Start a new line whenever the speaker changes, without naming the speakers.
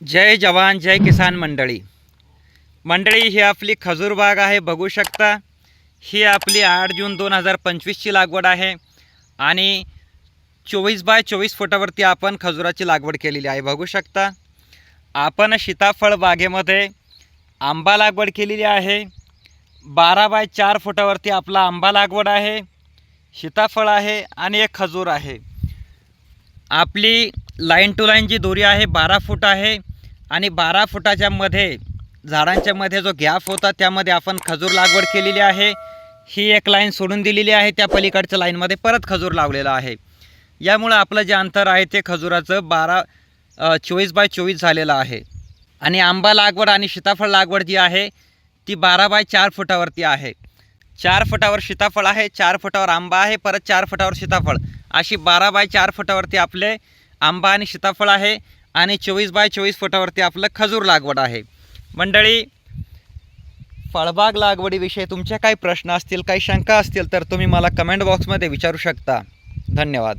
जय जवान जय किसान मंडळी. मंडळी ही आपली खजूर बाग आहे बघू शकता. ही आपली आठ जून दोन हजार पंचवीसची लागवड आहे. आणि चोवीस बाय चोवीस फुटावरती आपण खजुराची लागवड केलेली आहे बघू शकता. आपण सीताफळ बागेमध्ये आंबा लागवड केलेली आहे. बारा बाय चार फुटावरती आपला आंबा लागवड आहे. सीताफळ आहे आणि एक खजूर आहे. आपली लाईन टू लाईन जी दोरी आहे बारा फूट आहे आणि बारा फुटाच्या मध्ये झाडांच्या मध्ये जो गॅप होता त्यामध्ये आपण खजूर लागवड केलेली आहे. ही एक लाईन सोडून दिलेली आहे त्या पलीकडच्या लाईनमध्ये परत खजूर लावलेला आहे. यामुळं आपलं जे अंतर आहे ते खजुराचं बारा चोवीस बाय चोवीस झालेलं आहे. आणि आंबा लागवड आणि सीताफळ लागवड जी आहे ती बारा बाय चार फुटावरती आहे. चार फुटावर सीताफळ आहे चार फुटावर आंबा आहे परत चार फुटावर सीताफळ. अशी बारा बाय चार फुटावरती आपले आंबा आणि सीताफळ आहे आणि चोवीस बाय चोवीस फुटावरती आपलं खजूर लागवड आहे. मंडळी फळबाग लागवडीविषयी तुमच्या काही प्रश्न असतील काही शंका असतील तर तुम्ही मला कमेंट बॉक्समध्ये विचारू शकता. धन्यवाद.